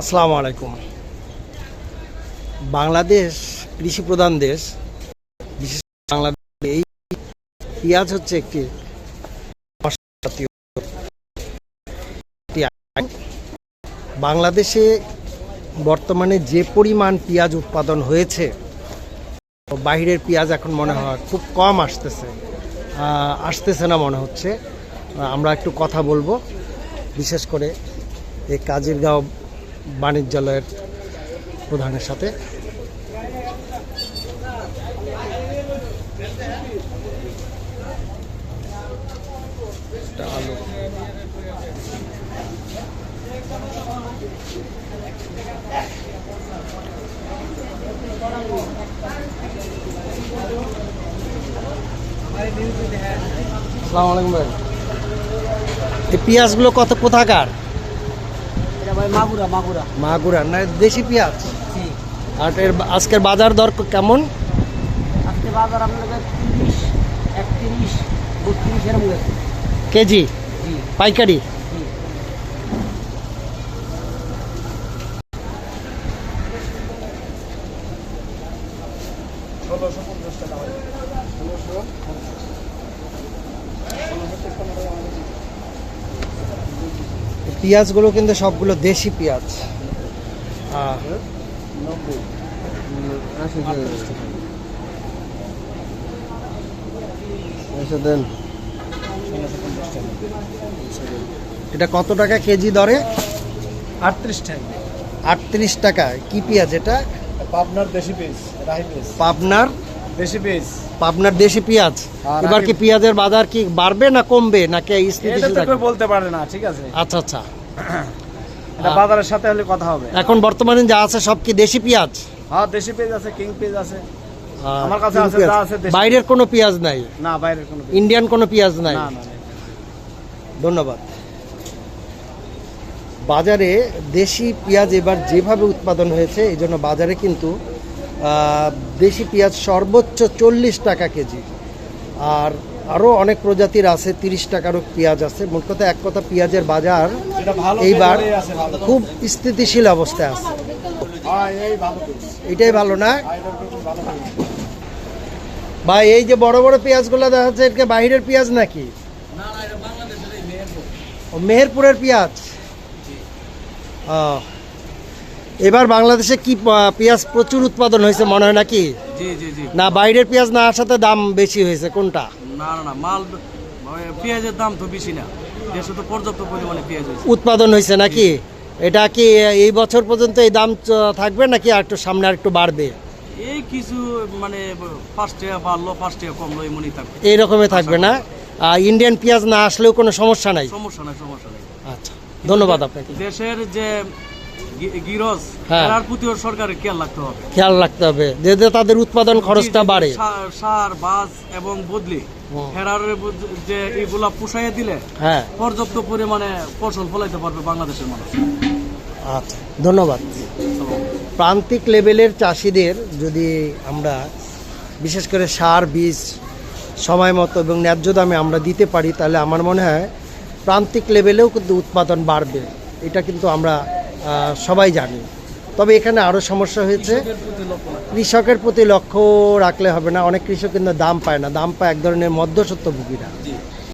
আসসালামু আলাইকুম। বাংলাদেশ কৃষি প্রধান দেশ। বিশেষ বাংলাদেশে এই পেঁয়াজ হচ্ছে একটি বাংলাদেশে বর্তমানে যে পরিমাণ পেঁয়াজ উৎপাদন হয়েছে বাইরের পেঁয়াজ এখন মনে হয় খুব কম আসতেছে। আসতেছে না মনে হচ্ছে। আমরা একটু কথা বলব। বিশেষ করে এই কাজিরগাঁও বাণিজ্যালয়ের প্রধানের সাথে। আলু আসসালামু আলাইকুম ভাই। এই পেঁয়াজগুলো কত কোথাকার? মাগুরা মাগুরা। মাগুরা না দেশি পেঁয়াজ? আর এর আজকের বাজার দর কেমন? আজকে বাজার আপনাদের তিরিশ একত্রিশ বত্রিশ এরকম গেছে। কেজি? জি। পাইকারি? জি। পেঁয়াজগুলো কিন্তু সবগুলো দেশি পেঁয়াজ। এটা কত টাকা কেজি দরে? আটত্রিশ টাকা। আটত্রিশ টাকা। কি পেঁয়াজ এটা? পাবনার দেশি পিস পাবনার দেশি পাবনার দেশি পেঁয়াজ। এবার কি পেঁয়াজের বাজার কি বাড়বে না কমবে? নাকি স্থিতিশীল থাকবে? বলতে পারে না ঠিক আছে। আচ্ছা আচ্ছা। এটা বাজারের সাথে হলে কথা হবে। এখন বর্তমানে যা আছে সব কি দেশি পেঁয়াজ? হ্যাঁ দেশি পেজ আছে কিং পেজ আছে। আমার কাছে আছে, যা আছে বাইরের কোনো পেঁয়াজ নাই? না বাইরের কোনো ইন্ডিয়ান কোনো পেঁয়াজ নাই? না না না। ধন্যবাদ। বাজারে দেশি পেঁয়াজ এবার যেভাবে উৎপাদন হয়েছে এই জন্য বাজারে কিন্তু দেশি পেঁয়াজ সর্বোচ্চ চল্লিশ টাকা কেজি। আর আরও অনেক প্রজাতির আছে তিরিশ টাকারও পেঁয়াজ আছে। মোট কথা এক কথা পেঁয়াজের বাজার এইবার খুব স্থিতিশীল অবস্থায় আছে। হ্যাঁ এটাই ভালো না? হ্যাঁ। ভাই এই যে বড় বড় পেঁয়াজগুলো দেখা যাচ্ছে এটা বাইরের পেঁয়াজ নাকি? মেহেরপুরের পেঁয়াজ? ও, এবার বাংলাদেশে কি পেঁয়াজ প্রচুর উৎপাদন হয়েছে মনে হয় নাকি? না বাইরের পেঁয়াজ না আসাতে দাম বেশি হয়েছে কোনটা? না না না মাল মানে পেঁয়াজের দাম তো বেশি না। দেশে তো পর্যাপ্ত পরিমাণে পেঁয়াজ হয়েছে। উৎপাদন হয়েছে নাকি? এটা কি এই বছর পর্যন্ত এই দাম থাকবে নাকি আর একটু সামনে আর একটু বাড়বে? এই কিছু মানে ফার্স্ট ইয়ার বাড়লো ফার্স্ট ইয়ার কমলো এমনই থাকবে। এই রকমই থাকবে না? ইন্ডিয়ান পেঁয়াজ না আসলেও কোনো সমস্যা নাই? সমস্যা নাই সমস্যা নাই। আচ্ছা ধন্যবাদ আপনাকে। দেশের যে গিরস হ্যাঁ। এরার প্রতিও সরকারের খেয়াল রাখতে হবে। খেয়াল রাখতে হবে। যাতে তাদের উৎপাদন খরচটা বাড়ে। সার- বাস এবং বদলি। হেরার যে এগুলা পুষাইয়া দিলে হ্যাঁ। পর্যাপ্ত পরিমাণে ফসল ফলাইতে পারবে বাংলাদেশের মানুষ। আচ্ছা ধন্যবাদ। প্রান্তিক লেভেলের চাষিদের যদি আমরা বিশেষ করে সার বীজ সময় মতো এবং ন্যায্য দামে আমরা দিতে পারি তাহলে আমার মনে হয় প্রান্তিক লেভেলেও কিন্তু উৎপাদন বাড়বে। এটা কিন্তু আমরা সবাই জানি। তবে এখানে আরও সমস্যা হয়েছে, কৃষকের প্রতি লক্ষ্য রাখলে হবে না। অনেক কৃষক কিন্তু দাম পায় না। দাম পায় এক ধরনের মধ্যস্বত্বভোগীরা।